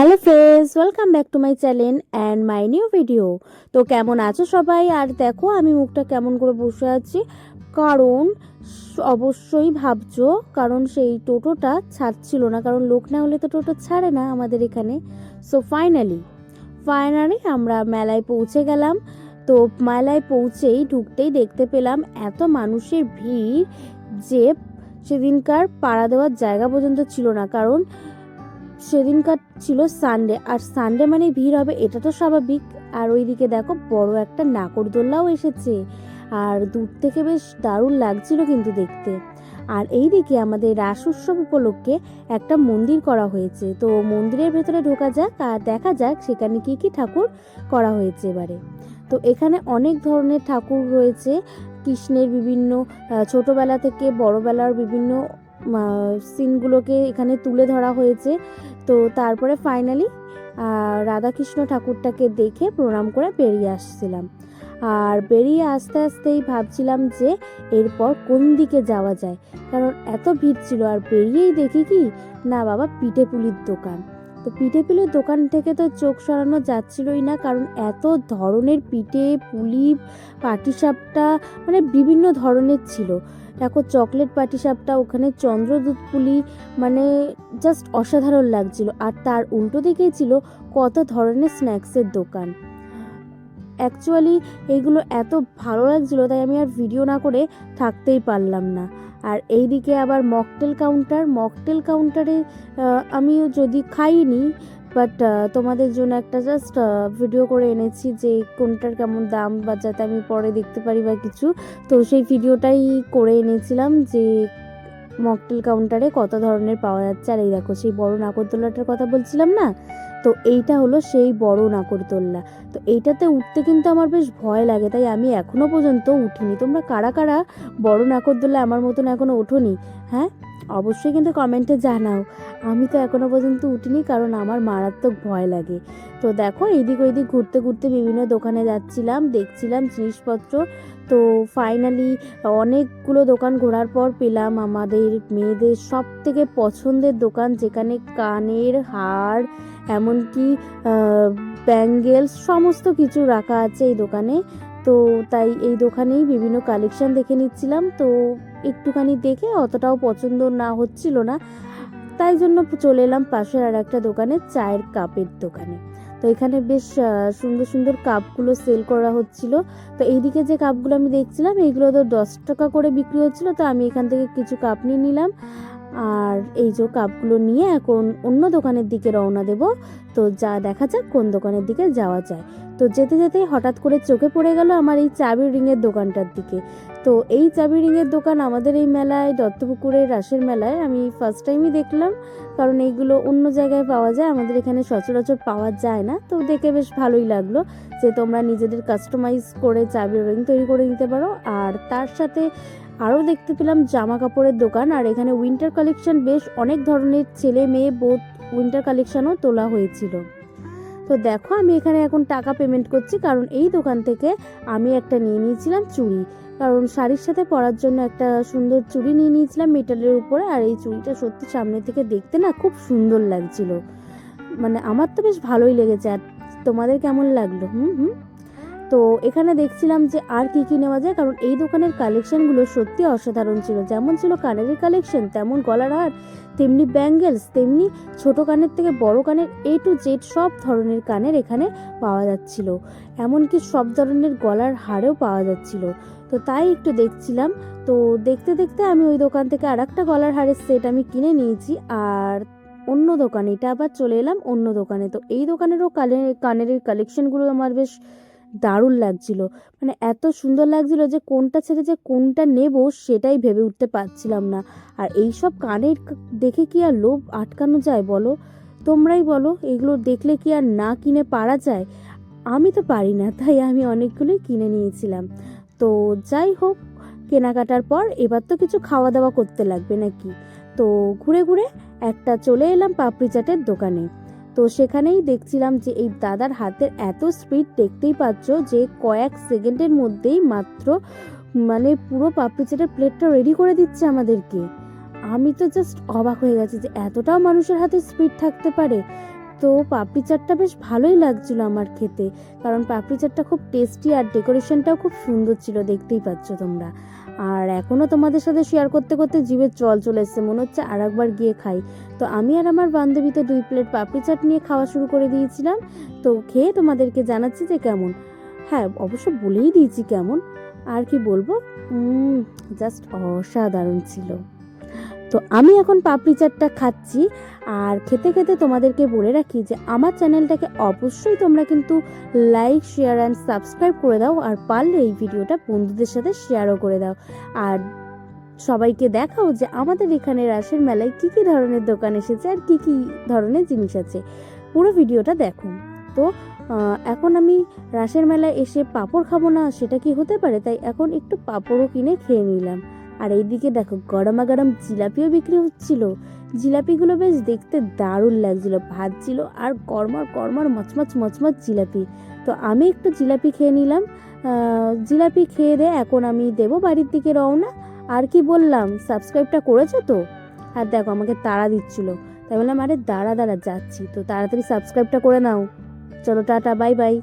Hello friends welcome back to my channel and my new video তো কেমন আছো সবাই? আর দেখো, আমি মুখটা কেমন করে বসে আছি? কারণ অবশ্যই ভাবছ, কারণ সেই টোটোটা ছাড়ছিল না, কারণ লোক না হলে তো টোটো ছাড়ে না আমাদের এখানে। সো ফাইনালি ফাইনালি আমরা মেলায় পৌঁছে গেলাম। তো মেলায় পৌঁছেই ঢুকতেই দেখতে পেলাম এত মানুষের ভিড় যে সেদিনকার পাড়া দেওয়ার জায়গা পর্যন্ত ছিল না, কারণ সেদিনকার ছিল সানডে আর সানডে মানে ভিড় হবে, এটা তো স্বাভাবিক। আর ওইদিকে দেখো, বড় একটা নাকরদোল্লাও এসেছে, আর দূর থেকে বেশ দারুণ লাগছিল কিন্তু দেখতে। আর এইদিকে আমাদের রাস উৎসব উপলক্ষে একটা মন্দির করা হয়েছে, তো মন্দিরের ভেতরে ঢোকা যাক আর দেখা যাক সেখানে কি কি ঠাকুর করা হয়েছে এবারে। তো এখানে অনেক ধরনের ঠাকুর রয়েছে, কৃষ্ণের বিভিন্ন ছোটোবেলা থেকে বড়বেলার বিভিন্ন সিনগুলোকে এখানে তুলে ধরা হয়েছে। তো তারপরে ফাইনালি রাধাকৃষ্ণ ঠাকুরটাকে দেখে প্রণাম করে বেরিয়ে আসছিলাম। আর বেরিয়ে আস্তে আস্তেই ভাবছিলাম যে এরপর কোন দিকে যাওয়া যায়? কারণ এত ভিড় ছিল, আর বেরিয়েই দেখি কি? না বাবা, পিঠে পুলির দোকান। তো পিঠে পুলির দোকান থেকে তো চোখ সরানো যাচ্ছিলই না, কারণ এত ধরনের পিঠে, পুলি, পাটিসাপটা মানে বিভিন্ন ধরনের ছিল। দেখো চকলেট পাটিসাপটা, ওখানে চন্দ্রদূত পুলি মানে জাস্ট অসাধারণ লাগছিল। আর তার উল্টো দিকেই ছিল কত ধরনের স্ন্যাক্সের দোকান। অ্যাকচুয়ালি এইগুলো এত ভালো লাগছিল, তাই আমি আর ভিডিও না করে থাকতেই পারলাম না। আর এইদিকে আবার মকটেল কাউন্টার মকটেল কাউন্টারে আমিও যদি খাইনি বাট তোমাদের জন্য একটা জাস্ট ভিডিও করে এনেছি যে কোনটার কেমন দাম বা যাতে আমি পরে দেখতে পারি বা কিছু। তো সেই ভিডিওটাই করে এনেছিলাম যে মকটেল কাউন্টারে কত ধরনের পাওয়া যাচ্ছে? আর এই দেখো, সেই বড় নাগরদোল্লাটার কথা বলছিলাম না? তো এইটা হলো সেই বড় নাগরদোল্লা। তো এইটাতে উঠতে কিন্তু আমার বেশ ভয় লাগে, তাই আমি এখনও পর্যন্ত উঠিনি। তোমরা কারা কারা বড় নাগরদোল্লা আমার মতন এখনও ওঠোনি? হ্যাঁ? অবশ্যই কিন্তু কমেন্টে জানাও। আমি তো এখনও পর্যন্ত উঠিনি কারণ আমার মারাত্মক ভয় লাগে। তো দেখো এদিক ওইদিক ঘুরতে ঘুরতে বিভিন্ন দোকানে যাচ্ছিলাম, দেখছিলাম জিনিসপত্র। তো ফাইনালি অনেকগুলো দোকান ঘোরার পর পেলাম আমাদের মেয়েদের সব থেকে পছন্দের দোকান যেখানে কানের হার, এমনকি ব্যাঙ্গেলস সমস্ত কিছু রাখা আছে এই দোকানে। তো তাই এই দোকানেই বিভিন্ন কালেকশন দেখে নিচ্ছিলাম। তো একটুখানি দেখে অতটাও পছন্দ না হচ্ছিল না। তাই জন্য চলে এলাম পাশের আর একটা দোকানে, চায়ের কাপের দোকানে। তো এখানে বেশ সুন্দর সুন্দর কাপগুলো সেল করা হচ্ছিল। তো এইদিকে যে কাপগুলো আমি দেখছিলাম, এইগুলো তো দশ টাকা করে বিক্রি হচ্ছিল, তো আমি এখান থেকে কিছু কাপ নিয়ে নিলাম। আর এই যে কাপগুলো নিয়ে এখন অন্য দোকানের দিকে রওনা দেব। তো যা দেখা যাক কোন দোকানের দিকে যাওয়া যায়। তো যেতে যেতে হঠাৎ করে চোখে পড়ে গেল আমার এই চাবি রিংয়ের দোকানটার দিকে। তো এই চাবি রিংয়ের দোকান আমাদের এই মেলায়, দত্তপুকুরের রাসের মেলায় আমি ফার্স্ট টাইমই দেখলাম। কারণ এইগুলো অন্য জায়গায় পাওয়া যায়, আমাদের এখানে সচরাচর পাওয়া যায় না। তো দেখে বেশ ভালোই লাগল যে তোমরা নিজেদের কাস্টমাইজ করে চাবি রিং তৈরি করে নিতে পারো। আর তার সাথে আরও দেখতে পেলাম জামা কাপড়ের দোকান। আর এখানে উইন্টার কালেকশন বেশ অনেক ধরনের ছেলে, মেয়ে বোধ উইন্টার কালেকশনও তোলা হয়েছিল। তো দেখো আমি এখানে এখন টাকা পেমেন্ট করছি, কারণ এই দোকান থেকে আমি একটা নিয়ে নিয়েছিলাম চুড়ি। কারণ শাড়ির সাথে পরার জন্য একটা সুন্দর চুড়ি নিয়ে নিয়েছিলাম মেটালের উপরে, আর এই চুড়িটা সত্যি সামনে থেকে দেখতে না খুব সুন্দর লাগছিল। মানে আমার তো বেশ ভালোই লেগেছে, আর তোমাদের কেমন লাগল? হুম হুম। তো এখানে দেখছিলাম যে আর কি কি নেওয়া যায়, কারণ এই দোকানের কালেকশানগুলো সত্যি অসাধারণ ছিল। যেমন ছিল কানের কালেকশন তেমন গলার হার, তেমনি ব্যাঙ্গেলস তেমনি ছোট কানের থেকে বড় কানের এ টু জেড সব ধরনের কানের এখানে পাওয়া যাচ্ছিল। এমনকি সব ধরনের গলার হারেও পাওয়া যাচ্ছিল। তো তাই একটু দেখছিলাম। তো দেখতে দেখতে আমি ওই দোকান থেকে আর একটা গলার হারের সেট আমি কিনে নিয়েছি আর অন্য দোকানে, এটা আবার চলে এলাম অন্য দোকানে। তো এই দোকানেরও কানের কানের কালেকশনগুলো আমার বেশ দারুণ লাগছিল। মানে এত সুন্দর লাগছিল যে কোনটা ছেড়ে যে কোনটা নেব সেটাই ভেবে উঠতে পারছিলাম না। আর এই সব কানের দেখে কি আর লোভ আটকানো যায় বলো? তোমরাই বলো, এগুলো দেখলে কি আর না কিনে পারা যায়? আমি তো পারি না, তাই আমি অনেকগুলোই কিনে নিয়েছিলাম। তো যাই হোক, কেনাকাটার পর এবার তো কিছু খাওয়া দাওয়া করতে লাগবে নাকি? তো ঘুরে ঘুরে একটা চলে এলাম পাপড়ি চাটের দোকানে। তো সেখানেই দেখছিলাম যে এই দাদার হাতের এত স্পিড দেখতেই পাচ্ছ যে কয়েক সেকেন্ডের মধ্যেই মাত্র মানে পুরো পাপড়ি চাটের প্লেটটা রেডি করে দিচ্ছে আমাদেরকে। আমি তো জাস্ট অবাক হয়ে গেছি যে এতটাও মানুষের হাতে স্পিড থাকতে পারে। তো পাপড়ি চাটটা বেশ ভালোই লাগছিল আমার খেতে। কারণ পাপড়ি চাটটা খুব টেস্টি আর ডেকোরেশনটাও খুব সুন্দর ছিল, দেখতেই পাচ্ছ তোমরা। আর এখনও তোমাদের সাথে শেয়ার করতে করতে জিভের জল চলে এসছে, মনে হচ্ছে আর একবার গিয়ে খাই। তো আমি আর আমার বান্ধবী তো দুই প্লেট পাপড়ি চাট নিয়ে খাওয়া শুরু করে দিয়েছিলাম। তো খেয়ে তোমাদেরকে জানাচ্ছি যে কেমন। হ্যাঁ অবশ্য বলেই দিয়েছি কেমন। আর কি বলব? জাস্ট অসাধারণ ছিল। তো আমি এখন পাপড়ি চাটটা খাচ্ছি। আর খেতে খেতে তোমাদেরকে বলে রাখি যে আমার চ্যানেলটাকে অবশ্যই তোমরা কিন্তু লাইক, শেয়ার অ্যান্ড সাবস্ক্রাইব করে দাও। আর পারলে এই ভিডিওটা বন্ধুদের সাথে শেয়ারও করে দাও। আর সবাইকে দেখাও যে আমাদের এখানে রাসের মেলায় কী কী ধরনের দোকান এসেছে আর কী কী ধরনের জিনিস আছে। পুরো ভিডিওটা দেখো। তো এখন আমি রাসের মেলায় এসে পাঁপড় খাব না সেটা কি হতে পারে? তাই এখন একটু পাঁপড়ও কিনে খেয়ে নিলাম। আর এইদিকে দেখো, গরমা গরম জিলাপিও বিক্রি হচ্ছিল। জিলাপিগুলো বেশ দেখতে দারুণ লাগছিল ভাজছিল আর কর্মর কর্মর মচমচ মচমচ জিলাপি। তো আমি একটু জিলাপি খেয়ে নিলাম। জিলাপি খেয়ে দে এখন আমি দেবো বাড়ির দিকে রওনা। আর কি বললাম, সাবস্ক্রাইবটা করেছ তো? আর দেখো, আমাকে তাড়া দিচ্ছিল। তাই বললাম, আরে দাঁড়া দাঁড়া, যাচ্ছি। তো তাড়াতাড়ি সাবস্ক্রাইবটা করে নাও। চলো, টাটা, বাই বাই।